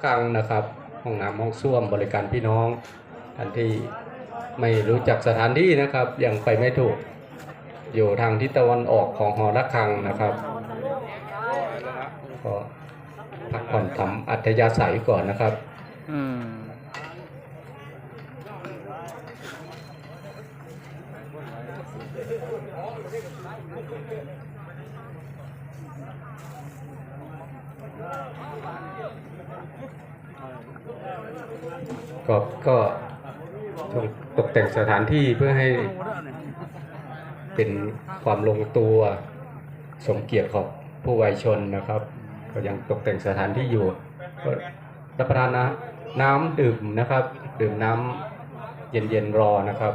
ครั้งนะครับห้องน้ำห้องส้วมบริการพี่น้องท่านที่ไม่รู้จักสถานที่นะครับ ยังไปไม่ถูก อยู่ทางทิศตะวันออกของหอระฆังนะครับก็พักผ่อนทำอัธยาศัยก่อนนะครับ อืม ก็ก็ต้องตก แต่งสถานที่เพื่อให้เป็นความลงตัวสมเกียรติของผู้วัยชนนะครับ ก็ยังตกแต่งสถานที่อยู่ก็รับประทานน้ำน้ำดื่มนะครับ ดื่มน้ำเย็นๆรอนะครับ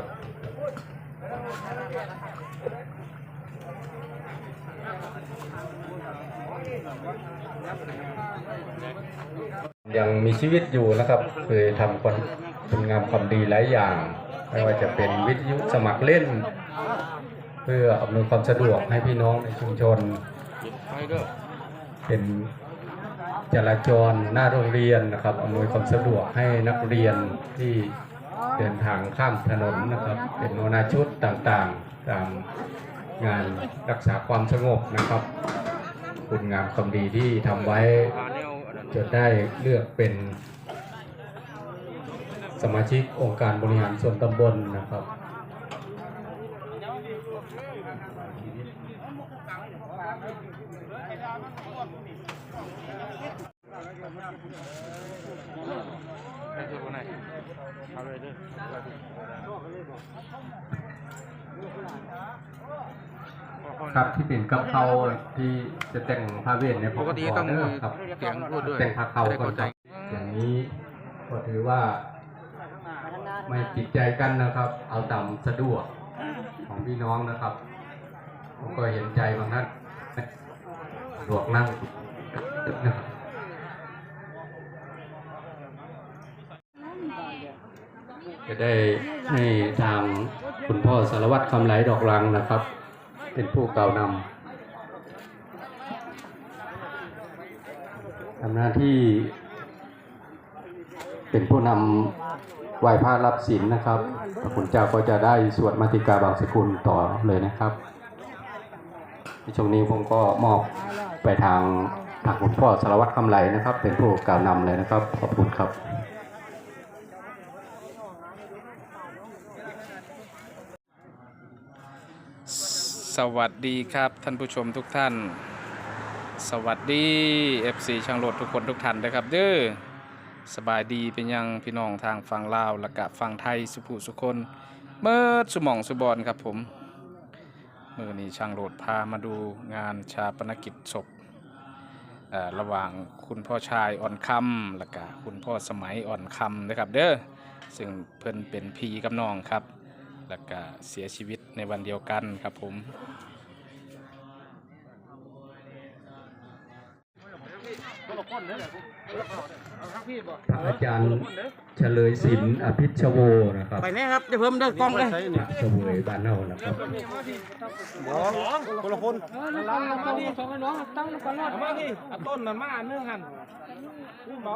ยังมีชีวิตอยู่นะครับเคยทำคนคุณงามความดีหลายอย่าง ไม่ว่าจะเป็นวิทยุสมัครเล่น เพื่ออำนวยความสะดวกให้พี่น้องในชุมชน เป็นจราจรหน้าโรงเรียนนะครับอำนวยความสะดวกให้นักเรียนที่เดินทางข้ามถนนนะครับ เป็นโนนาชุดต่างๆ ตามงานรักษาความสงบนะครับ คุณงามความดีที่ทำไว้จนได้เลือกเป็น สมาชิกองค์การบริหารส่วนตำบลนะครับได้คือคนไหนเอาเลยเด้อไปดิพอๆครับที่เป็นกับเขาที่จะแต่งผ้าเวทเนี่ยปกติต้องเด้อครับเสียงพูดด้วยแต่งผ้าเขาจะได้ก่อนเข้าใจครับอย่างนี้ก็ถือว่า ไม่ติดใจกันนะครับ เอาตามสะดวกของพี่น้องนะครับผมก็เห็นใจบางท่านสะดวกนั่งนะครับจะได้ให้ทางคุณพ่อสารวัตรคำไหลดอกรังนะครับ เป็นผู้กล่าวนำทำหน้าที่เป็นผู้นำ ไหว้พระรับศีลนะครับพระคุณเจ้าก็จะได้สวดมาติกาบางสกุลต่อเลยนะครับในช่วงนี้ผมก็มอบไปทางทางคุณพ่อสารวัตรคำไหลนะครับ เป็นผู้กล่าวนำเลยนะครับ ขอบคุณครับสวัสดีครับท่านผู้ชมทุกท่าน สวัสดี FC ช่างรถทุกคนทุกท่านนะครับเด้อ สบายดีเป็นยังพี่น้องทางฝั่งลาวและกะฝั่งไทยสุภูสุคนเมื่อสุหมองสุบอนครับผมมือนี้ช่างรถพามาดูงานชาปนกิจศพระหว่างคุณพ่อชายอ่อนคำและกะคุณพ่อสมัยอ่อนคำนะครับ เด้อซึ่งเพิ่นเป็นพี่กับน้องครับ แล้วก็เสียชีวิตในวันเดียวกันครับผม พระ อาจารย์เฉลยศิลป์อภิชโวนะครับไปเนี่ยครับจะเพิ่มเด้อกล้องเลยพระเฉวยบ้านเฮานะครับคนละคนมาดิสองไอ้น้องตั้งก่อนรอดมาดิเอาต้นมันมาเนื่องหันพูดเบา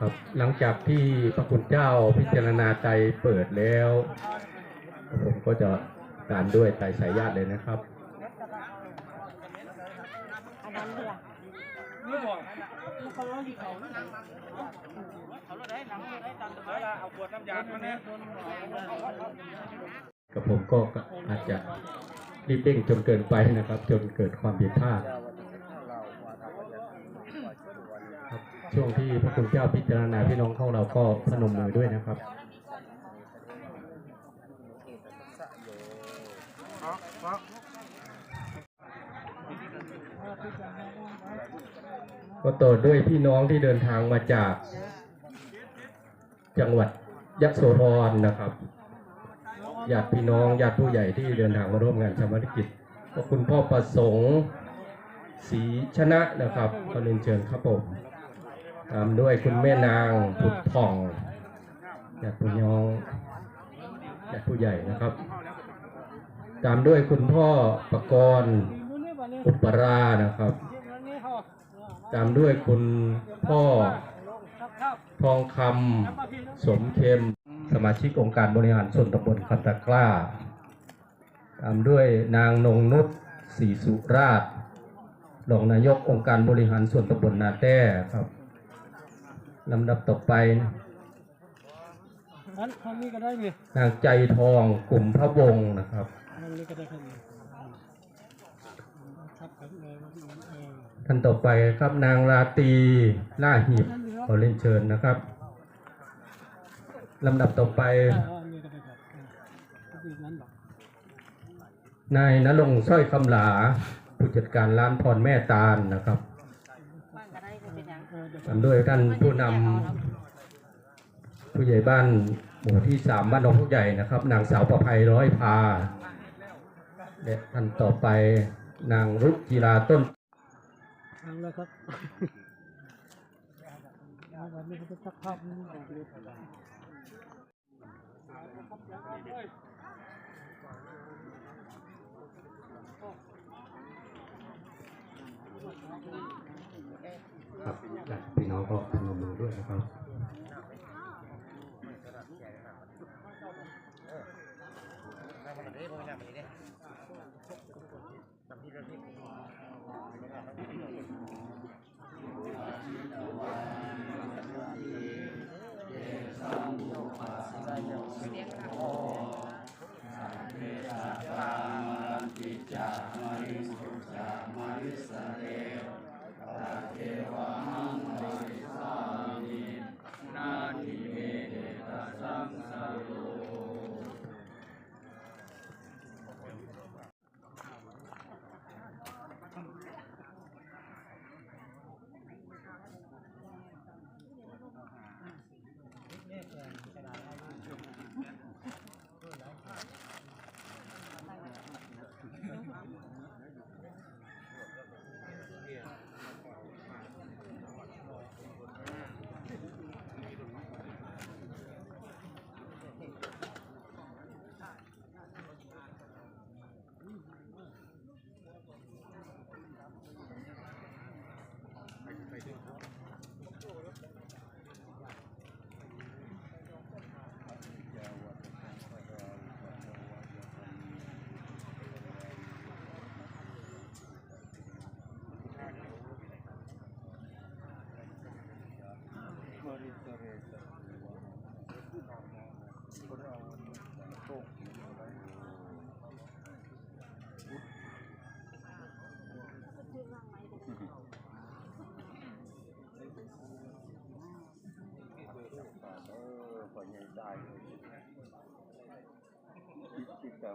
ครับหลังจากที่พระคุณเจ้าพิจารณาใจเปิดแล้ว ผมก็จะการด้วยใจสายญาติเลยนะครับ ไม่บอกเขาร้องที่เขาเอาขวดน้ำยามาเนี่ยกับผมก็อาจจะรีบเร่งจนเกินไปนะครับ จนเกิดความผิดพลาดช่วงที่พระคุณเจ้าพิจารณาพี่น้องของเราก็พนมมือด้วยนะครับเพราะเพราะ ก็ต่อด้วยพี่น้องที่เดินทางมาจาก จังหวัดยะโสธรนะครับญาติพี่น้องญาติผู้ใหญ่ที่เดินทางมาร่วมงานชาปนกิจก็คุณพ่อประสงค์ศรีชนะนะครับก็เรียนเชิญครับผมตามด้วยคุณแม่นางผุดผ่องญาติพี่น้องญาติผู้ใหญ่นะครับ ตามด้วยคุณพ่อประกรณ์อุปรานะครับ ตามด้วยคุณพ่อทองคำสมเข็มสมาชิกองค์การบริหารส่วนตำบลคันตะกล้า ตามด้วยนางนงนุชศรีสุราชรองนายกองค์การบริหารส่วนตำบลนาแต้ครับลำดับต่อไปอันทางนี้ก็ได้นี่นางใจทองกลุ่มพระวงศ์นะครับทางนี้ก็ได้ครับครับครับเลยเออ ท่านต่อไปครับนางราตีล่าหีบขอเล่นเชิญนะครับลำดับต่อไป นายนรงค์สร้อยคำหลา ผู้จัดการร้านพรแม่ตาลนะครับนก็ได้คือเป็นหยังเออเดี๋ยวตามด้วยท่านผู้นำผู้ใหญ่บ้านหมู่ที่สามบ้านหนองผู้ใหญ่นะครับ นางสาวประภัยร้อยพาและท่านต่อไปนางรุจิราต้น เอาแล้วครับวันนี้เขาจะสักภาพนี้ก่อนเลยครับพี่น้องก็พนมมือด้วยนะครับ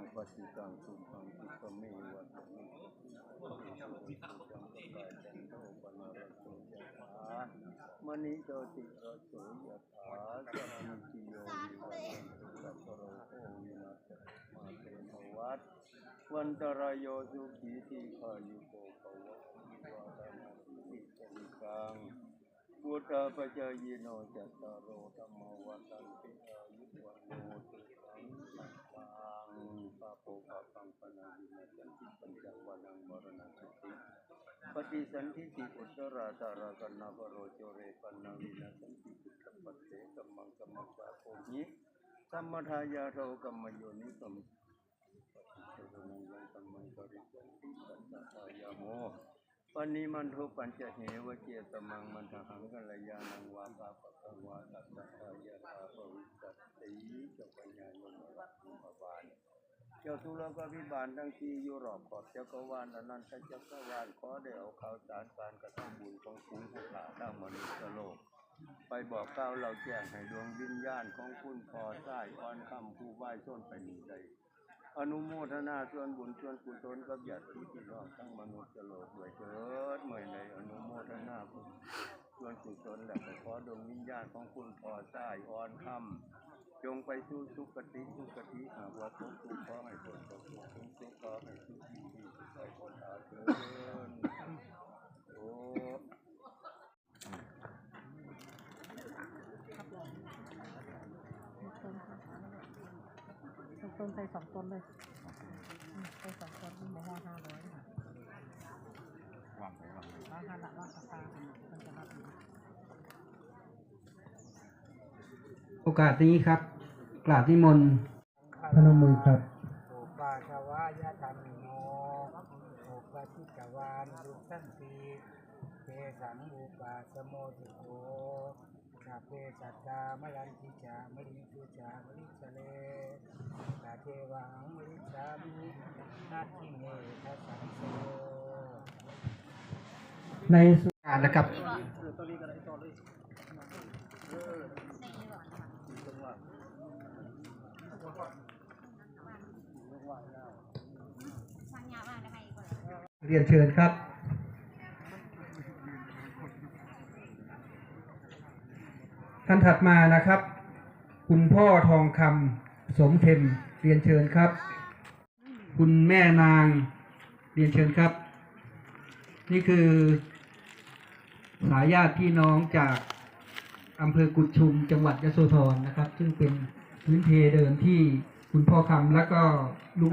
งปฏิตังสุขังสุขเมวัตมิสุขังสุขังสุขังจันโทปนารโสยถามณิโตติระโสยถาสัพพิโยวิวัตสัพพโรโควินาศมาเตภวัตวันตรายโยสุขีทีขายุโกภวะวิวาทนาสิริสนิกังพุทธปัจจายโนจัตตารโอธรรมวัตันติอายุวันโนสุสัง ปะโปปะปังปนาวินาสันติปัญจวันังมรณะสติปฏิสันทิติอุตราตารากันนาภโรโจเรปันนาวินาสันติปุตตปัตเตกัมมังกัมมังสาโคหิสัมมาทายาโรกัมมโยนิกัมปฏิเสนังยังกัมมังกริสันติสัตตายาโมปันนิมันโทปัญจเหวเจตมังมันทหังกัลยาณังวาปาปะกังวาตัสสะยาตาปวิสัตติจปัญญาโยมรักมุขบาล เจ้าทุลกวิบาลทั้งที่ยุโรปขอบจักรวาลอนันตจักรวาลขอได้เอาข่าวสารการกระทำบุญของคุณผู้ขาทั้งมนุษย์โลก ไปบอกกล่าวเราแจ้งให้ดวงวิญญาณของคุณพอใต้อ่อนคำผู้ไหว้ส้นไปหนีใดอนุโมทนาส่วนบุญส่วนกุศลกับญาติพี่น้องทั้งมนุษย์โลกด้วยเถิดเมื่อในอนุโมทนาบุญส่วนกุศลและขอดวงวิญญาณของคุณพอใต้อ่อนคำ จงไปสู่สุคติสุคติหากว่าทุกข์ทุขอให้ผลตกทุกข์ทุข์ขอให้ทุขที่ที่สุดไปผลอาเถิดโอ้ต้นไปสองต้นเลยไปสองต้นหมอห้าห้าร้อยค่ะราคา โอกาสนี้ครับ กราบนิมนต์พนมมือครับโอปาชวายธรรมโนโอปาชิตวานดุสันติเปสังอุปาสโมติโกนาเปสัตตามลันทิจามลิสุจามลิสเลตาเทวังมลิสามินาทิเมทัสสังโสในสุการนะครับ เรียนเชิญครับท่านถัดมานะครับ คุณพ่อทองคำสมเพ็มเรียนเชิญครับ คุณแม่นางเรียนเชิญครับ นี่คือสายญาติพี่น้องจากอำเภอกุดชุมจังหวัดยโสธรนะครับ ซึ่งเป็นพื้นเพเดิมที่คุณพ่อคำและก็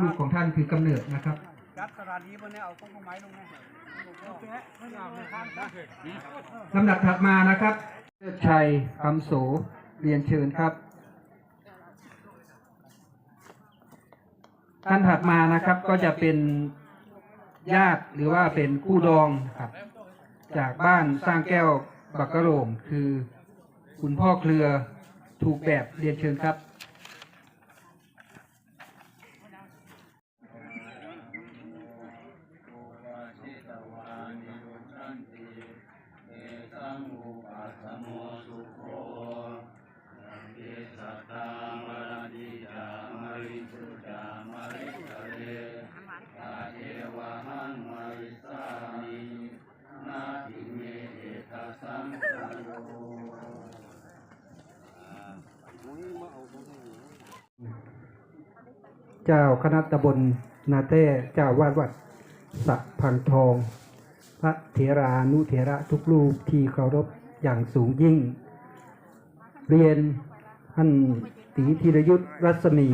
ลูกๆของท่านคือกำเนิดนะครับ ดตลาดนี้วันนี้เอาต้นไม้ลงไงลำดับถัดมานะครับเลิศชัยคำโสเรียนเชิญครับ ท่านถัดมานะครับก็จะเป็นญาติหรือว่าเป็นคู่ดองครับ จากบ้านสร้างแก้วบักกะโรมคือ คุณพ่อเครือถูกแบบเรียนเชิญครับ คณะตำบลนาแต้เจ้าวาดวัดสะพังทอง พระเถรานุเถระทุกรูปที่เคารพอย่างสูงยิ่ง เรียนท่านตีธีรยุทธรัศมี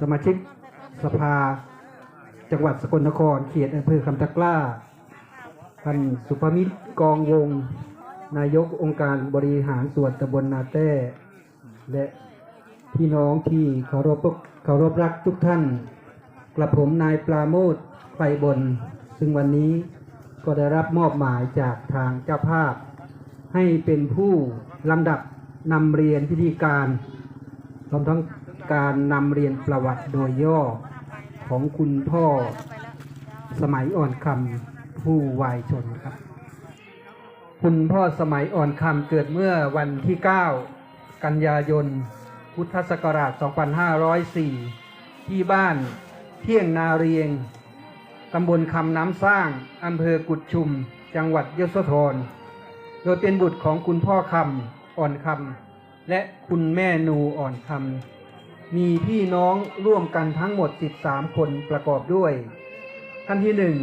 สมาชิกสภา จังหวัดสกลนครเขตอำเภอคำตะกล้า ท่านสุภมิตรกองวง นายกองค์การบริหารส่วนตำบลนาแต้ และพี่น้องที่เคารพ เคารพรักทุกท่าน กระผมนายปราโมทไฟบน ซึ่งวันนี้ก็ได้รับมอบหมายจากทางเจ้าภาพ ให้เป็นผู้ลำดับนำเรียนพิธีการรวมทั้งการนำเรียนประวัติโดยย่อของคุณพ่อสมัยอ่อนคำผู้วายชนครับ คุณพ่อสมัยอ่อนคำเกิดเมื่อวันที่ 9 กันยายน พุทธศักราช 2504 ที่บ้านเที่ยงนาเรียง ตำบลคำน้ำสร้าง อำเภอกุดชุม จังหวัดยโสธร โดยเป็นบุตรของคุณพ่อคำอ่อนคำและคุณแม่นูอ่อนคำ มีพี่น้องร่วมกันทั้งหมด 13 คนประกอบด้วย ท่านที่หนึ่ง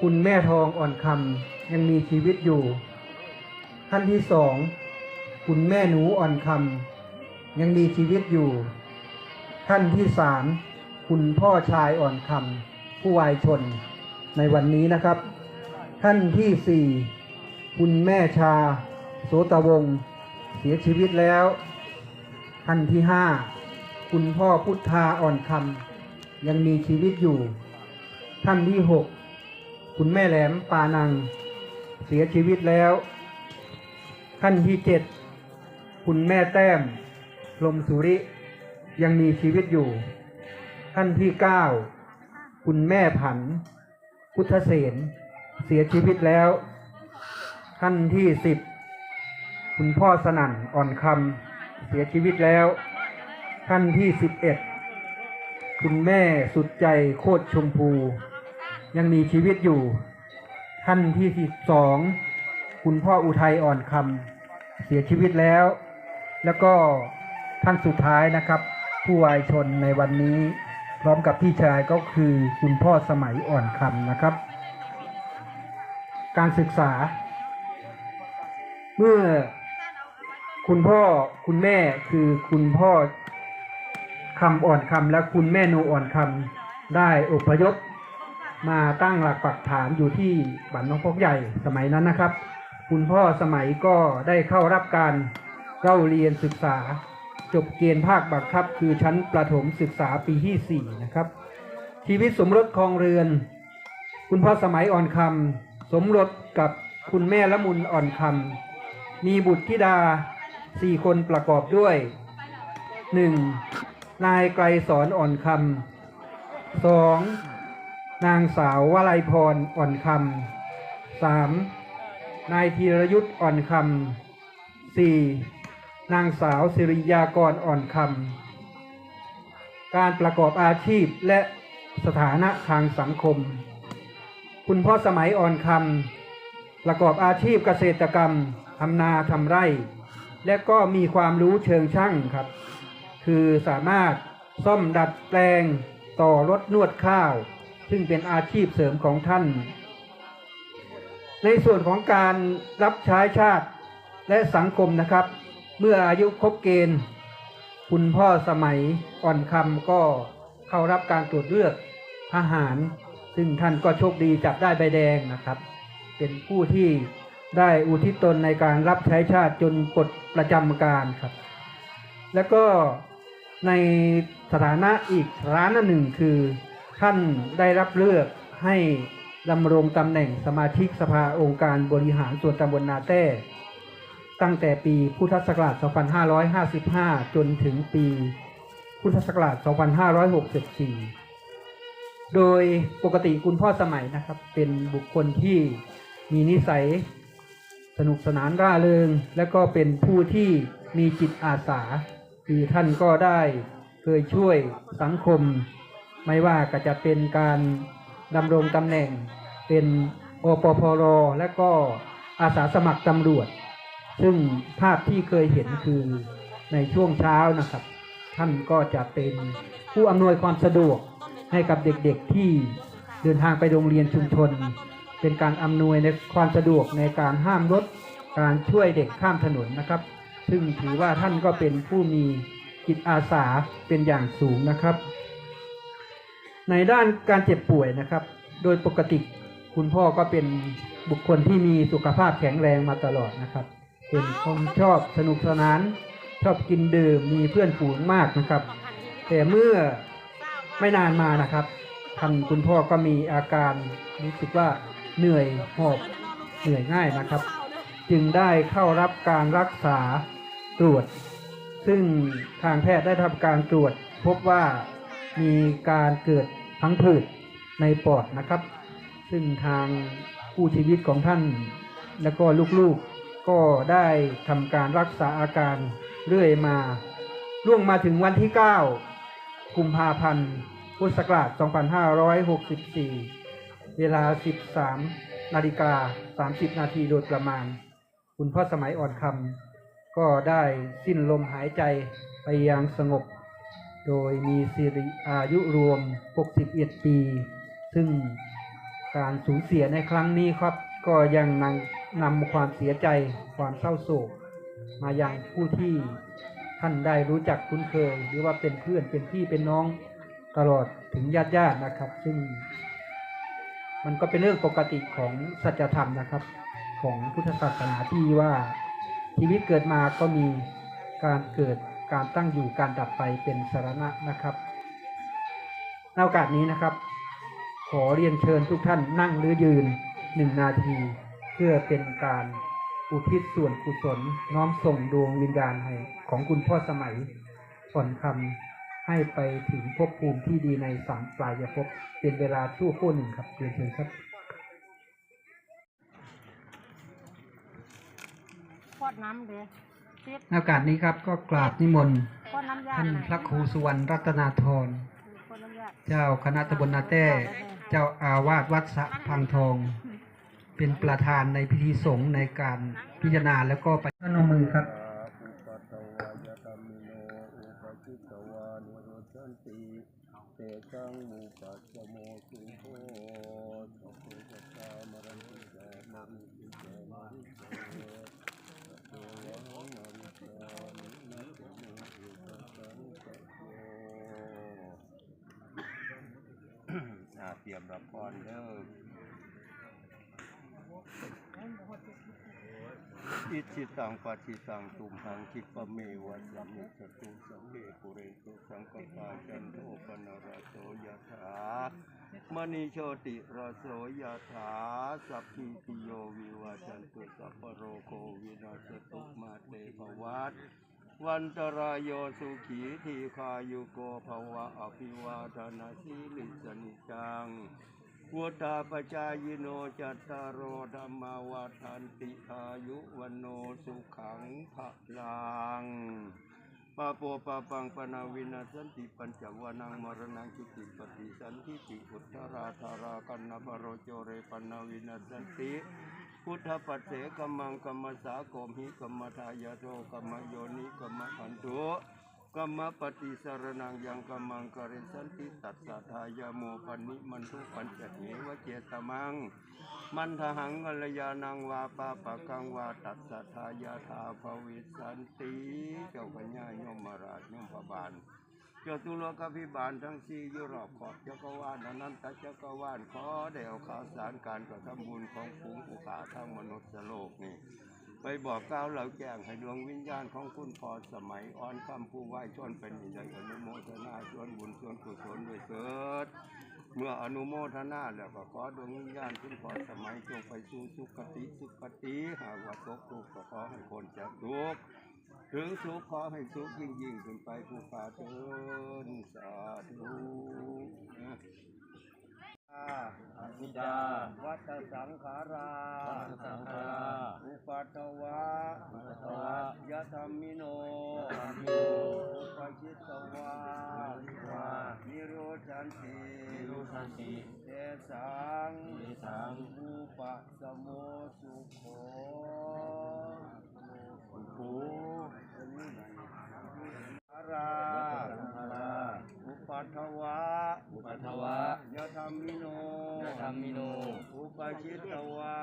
คุณแม่ทองอ่อนคำยังมีชีวิตอยู่ ท่านที่สองคุณแม่หนูอ่อนคำ ยังมีชีวิตอยู่ ท่านที่สามคุณพ่อชายอ่อนคำผู้วายชนในวันนี้นะครับ ท่านที่สี่คุณแม่ชา โสตวงศ์เสียชีวิตแล้ว ท่านที่ห้าคุณพ่อพุทธาอ่อนคำยังมีชีวิตอยู่ ท่านที่หกคุณแม่แหลมปานัง เสียชีวิตแล้ว ท่านที่เจ็ดคุณแม่แต้ม พรหมสุริยังมีชีวิตอยู่ ท่านที่เก้าคุณแม่ผัน พุทธเสนเสียชีวิตแล้ว ท่านที่สิบคุณพ่อสนั่นอ่อนคำเสียชีวิตแล้ว ท่านที่สิบเอ็ดคุณแม่สุดใจโคตรชมพู ยังมีชีวิตอยู่ ท่านที่สิบสองคุณพ่ออุทัยอ่อนคำเสียชีวิตแล้ว แล้วก็ ท่านสุดท้ายนะครับ ผู้วายชนในวันนี้ พร้อมกับพี่ชายก็คือคุณพ่อสมัยอ่อนคำนะครับ การศึกษา เมื่อคุณพ่อคุณแม่คือคุณพ่อคำอ่อนคำและคุณแม่นูอ่อนคำได้อพยพมาตั้งหลักปักฐานอยู่ที่บ้านน้องพกใหญ่สมัยนั้นนะครับ คุณพ่อสมัยก็ได้เข้ารับการเล่าเรียนศึกษา จบเกณฑ์ภาคบังคับ คือชั้นประถมศึกษาปีที่ 4 นะครับ ชีวิตสมรสครองเรือน คุณพ่อสมัยอ่อนคำสมรสกับคุณแม่ละมุนอ่อนคำมีบุตรธิดาสี่คนประกอบด้วย 1. นายไกรสอนอ่อนคำสองนางสาววลัยพรอ่อนคำสามนายธีรยุทธ์อ่อนคำสี่ นางสาวสิริยากรอ่อนคำ การประกอบอาชีพและสถานะทางสังคม คุณพ่อสมัยอ่อนคำ ประกอบอาชีพเกษตรกรรมทำนาทำไร่ และก็มีความรู้เชิงช่างครับ คือสามารถซ่อมดัดแปลงต่อรถนวดข้าว ซึ่งเป็นอาชีพเสริมของท่าน ในส่วนของการรับใช้ชาติและสังคมนะครับ เมื่ออายุครบเกณฑ์ คุณพ่อสมัยอ่อนคำก็เข้ารับการตรวจเลือกทหาร ซึ่งท่านก็โชคดีจับได้ใบแดงนะครับ เป็นผู้ที่ได้อุทิศตนในการรับใช้ชาติจนปลดประจำการครับ แล้วก็ในสถานะอีกร้านหนึ่งคือ ท่านได้รับเลือกให้ดำรงตำแหน่งสมาชิกสภาองค์การบริหารส่วนตำบลนาแต้ ตั้งแต่ปีพุทธศักราช 2555 จนถึงปีพุทธศักราช 2564 โดยปกติคุณพ่อสมัยนะครับ เป็นบุคคลที่มีนิสัยสนุกสนานร่าเริง และก็เป็นผู้ที่มีจิตอาสาคือท่านก็ได้เคยช่วยสังคม ไม่ว่าก็จะเป็นการดำรงตำแหน่งเป็นอปพรและก็อาสาสมัครตำรวจ ซึ่งภาพที่เคยเห็นคือในช่วงเช้านะครับ ท่านก็จะเป็นผู้อำนวยความสะดวกให้กับเด็กๆที่เดินทางไปโรงเรียนชุมชน เป็นการอำนวยในความสะดวกในการห้ามรถการช่วยเด็กข้ามถนนนะครับ ซึ่งถือว่าท่านก็เป็นผู้มีจิตอาสาเป็นอย่างสูงนะครับ ในด้านการเจ็บป่วยนะครับ โดยปกติคุณพ่อก็เป็นบุคคลที่มีสุขภาพแข็งแรงมาตลอดนะครับ เป็นคนชอบสนุกสนาน ชอบกินดื่มมีเพื่อนฝูงมากนะครับ แต่เมื่อไม่นานมานะครับท่านคุณพ่อก็มีอาการรู้สึกว่าเหนื่อยหอบเหนื่อยง่ายนะครับ จึงได้เข้ารับการรักษาตรวจ ซึ่งทางแพทย์ได้ทำการตรวจ พบว่ามีการเกิดพังผืดในปอดนะครับ ซึ่งทางผู้ชีวิตของท่านและก็ลูกๆ ก็ได้ทำการรักษาอาการเรื่อยมา ล่วงมาถึงวันที่ 9 กุมภาพันธ์ พุทธศักราช 2564 เวลา 13 นาฬิกา 30 นาทีโดยประมาณ คุณพ่อสมัยอ่อนคำก็ได้สิ้นลมหายใจไปอย่างสงบ โดยมีสิริอายุรวม 61 ปี ซึ่งการสูญเสียในครั้งนี้ครับก็ยังนำ นำความเสียใจความเศร้าโศก มายังผู้ที่ท่านได้รู้จักคุ้นเคย หรือว่าเป็นเพื่อนเป็นพี่เป็นน้องตลอดถึงญาติญาตินะครับ ซึ่ง มันก็เป็นเรื่องปกติของสัจธรรมนะครับ ของพุทธศาสนาที่ว่าชีวิตเกิดมาก็มีการเกิดการตั้งอยู่การดับไปเป็นสารณะนะครับในโอกาสนี้นะครับ ขอเรียนเชิญทุกท่านนั่งหรือยืนหนึ่งนาที พื่อเป็นการอุทิศส่วนกุศลน้อมส่งดวงวิญญาณให้ของคุณพ่อสมัยผ่อนคำให้ไปถึงภพภูมิที่ดีในสังปลายภพเป็นเวลาชั่วโครู่หนึ่งครับเรียนเชิญครับพอดน้ำเด้ซิดในโอกาสนี้ครับก็กราบนิมนต์พอดน้ำยาท่านพระครูสุวรรณรัตนาธรพอดน้ำยาเจ้าคณะตำบลนาแต้ เจ้าอาวาสวัดสะพังทอง เป็นประธานในพิธีสงฆ์ในการพิจารณาแล้วก็ไปนมือครับอุปตวานนิโรชันติเตจังมุปัสสโมสุโภสัพเตตามรันติจมามิติจมาริเตเตวะหังมาริจมินะเตโมอุปสังกโยอ่าเตรียมรียมรับพรเด้อ อิจิตังปัจิตังตุมหังคิปะเมวัสมิจตุสังเกปุเรตุสังกปาจันโทปนรสโสยะถามณีโชติรสโสยะถาสัพพิติโยวิวัจันตุสัพโรโควินาศตุมาเตภวัตวันตรายโยสุขีทีคายุโกภวะอภิวาทนาสีลิสนิจัง วุฒาปจายโนจัตตารโอธรรมวัฏันติอายุวันโนสุขังภะลังปะโปปะปังปนาวินาสันติปัญจวานังมรณังกิติปฏิสันทิติอุตตราธารากันนบโรโจเรปนาวินาสันติพุทธปัสเสกมังกัมมสาโกมหิกัมมทายาโทกัมมโยนิกัมมพันธุ กัมมปฏิสารนังยังกัมมังกริสันติตัสสะทายาโมปันิมันทุปัญจเหวเจตมัง มันทหังกัลยานังวาปาปะกังวาตัสสะทายาทาภวิสันติเจ้าปัญญายมราชยมพบาลเจ้าตุลกพิบาลทั้งสี่ยุรอบขอบจักรวาลอนันตจักรวาลขอเดวข่าวสารการกระทำบุญของฝูงผู้ขาทั้งมนุษย์โลกนี่ ไปบอกกล่าวเหล่าแจ้งให้ดวงวิญญาณของคุณพอสมัยอ่อนคำผู้ไหว้ชนเป็นใหญ่อนุโมทนาส่วนบุญส่วนกุศลด้วยเถิด เมื่ออนุโมทนาแล้วก็ขอดวงวิญญาณคุณพอสมัยจงไปสู่สุคติสุคติหากว่าตกทุกข์ก็ขอให้คนจากทุกข์ถึงสุขขอให้สุขยิ่งยิ่งขึ้นไปผู้ขาเทินสาธุ อภิดาวัตสังขาราสังฆาอุปัตตวะอุปัตตวะยะธรรมิโนยะธรรมิโนอุปชิตตวะอุปชิตวะนิโรชันตินิโรชันติเตสังเตสังอุปสมโมสุโขสุขูอาราสังฆาราอุปัทถวะอุ ปัทถวะยะธรรมิโนยะธรรมิโน อุปชิตตวะ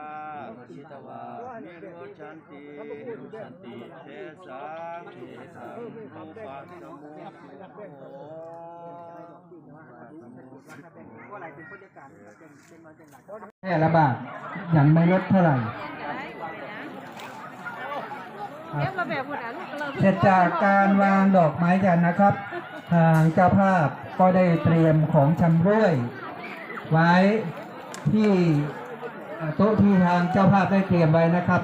อุปชิตวะนิโรชันตินิโรชันติเทสังเทสังรูปะสมุสุโขแค่ละบาทยังไม่ลดเท่าไหร่เรียกมาแบบคนอะลูกเริ่มเสร็จจากการวางดอกไม้จันทร์นะครับ ทางเจ้าภาพ ก็ได้เตรียมของชำร่วย ไว้ที่โต๊ะที่ทางเจ้าภาพได้เตรียมไว้นะครับ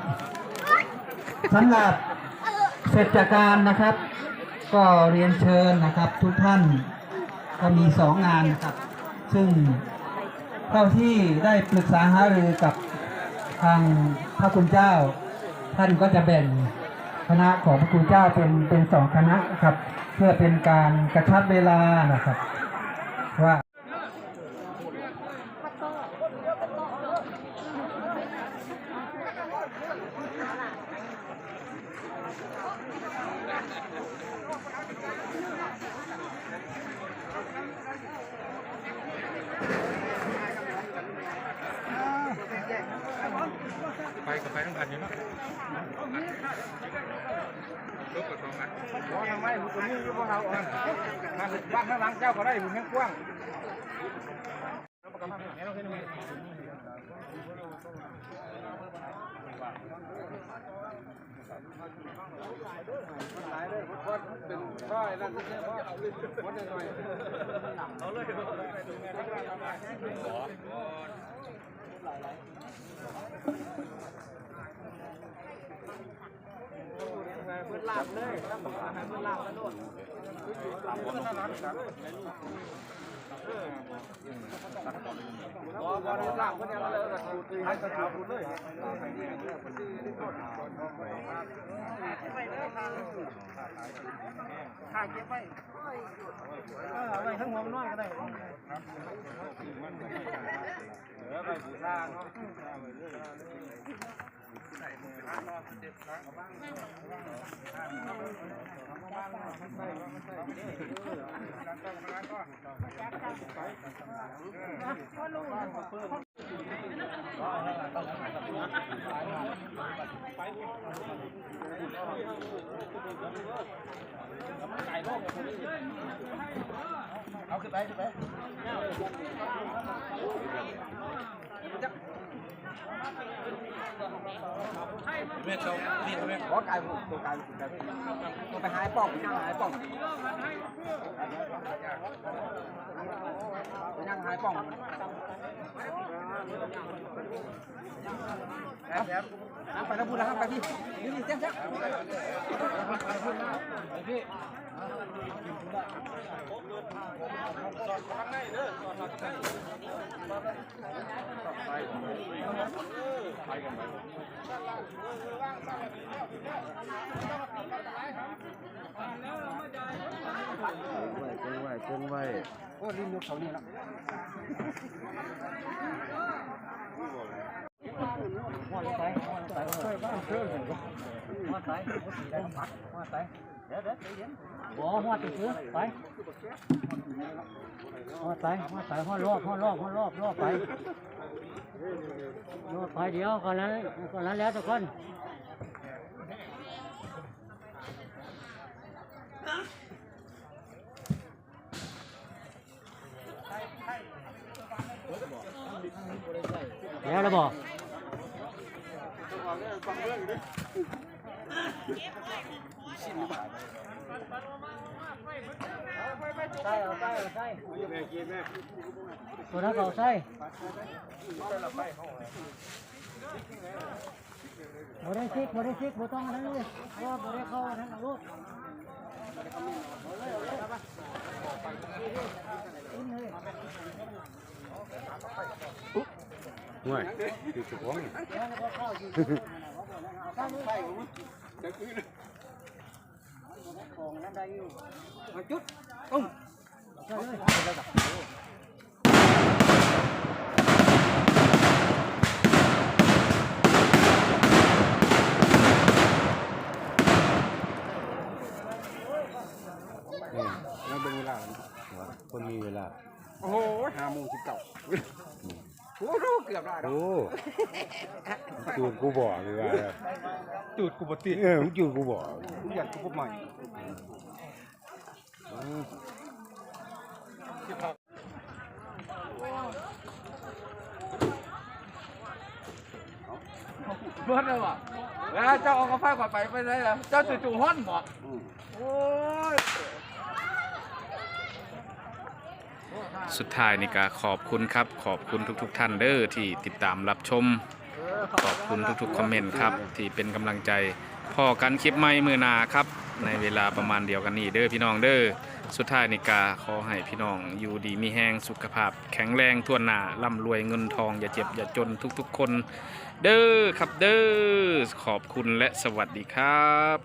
สำหรับเสร็จจากการนะครับ ก็เรียนเชิญนะครับทุกท่านก็มีสองงานนะครับ ซึ่งเท่าที่ได้ปรึกษาหารือกับทางพระคุณเจ้า ท่านก็จะแบ่ง คณะของพระคุณเจ้าเป็นเป็นสองคณะครับ เพื่อเป็นการกระชับเวลานะครับ ว่า ไปกับไปต้องกันอยู่เนาะลูกกับทองอะ ว่าทำไมบุญนี้อยู่พวกเราอะมาบ้านข้างหลังเจ้าก็ได้บุญแห่งกว้าง เป็นช่อยนั่นไม่ใช่ว่าวัดหน่อยเอาเลยเปิดลาบเลยตั้งหมดอาหารเปิดลาบแล้วโน่นลาบคนนั้นครับ พอพอได้ลาบคนนี้าเลยกระชูดให้กระชูดเลยข้าเก็บไว้เอาไว้องหัวน้อยก็ได้เออไปบูชาเนาะ เอาขึ้นไปขึ้นไปจับ ขอกายผมตัวกายตัวไปหายป้องนั่งหายป้องไปนั่งหายป้องนั่งไปแล้วพูดแล้วไปพี่นี่นี่เจ๊เจ๊พี่เกินไว้เกินไว้โอ้ลิ้น ยกเขานี่แล้วหัวใจหัวใจช่วยบ้านเชื่อเลยหัวใจหัวใจหัวใจเดี๋ยวเดี๋ยวเดี๋ย วบ่หัวติดเชื้อไปหัวใจหัวใจหัวรอบหัวรอบหัวรอบรอบไปรอบไปเดี๋ยวก่อนนั้นก่อนนั้นแล้วทุกคนแล้วระบอกเอาใช่เอาใช่ตัว นั้นเอาใช่บ่ได้ซิกบ่ได้ซิกบ่ต้องอันนั้นเลยเพราะว่าบ่ได้เขอันนั้นเอาลูกห่วยอยู่สุขงจุดตุ้มนี่แล้วเป็นเวลาคนมีเวลา โอ้โหห้าโมงสิบเก้าโอ้โหเกือบได้แล้วโอ้จูดกูบอกเลยว่าจุดกูบ่ติดเออจูดกูบอกอยากกูพบใหม่ รถเลยวะแล้วเจ้าเอากาแฟก่อนไปไปไหนล่ะเจ้าจู่ๆห้อนหมดโอ้ยสุดท้ายนี่ก็ขอบคุณครับ ขอบคุณทุกๆท่านเด้อที่ติดตามรับชม ขอบคุณทุกๆคอมเมนต์ครับ ที่เป็นกำลังใจพอกันคลิปใหม่มือนาครับ ในเวลาประมาณเดียวกันนี้เด้อพี่น้องเด้อ สุดท้ายนี่กาขอให้พี่น้องอยู่ดีมีแห้งสุขภาพ แข็งแรงทั่วหน้าร่ำรวยเงินทอง อย่าเจ็บอย่าจนทุกๆคน เด้อครับเด้อขอบคุณและสวัสดีครับ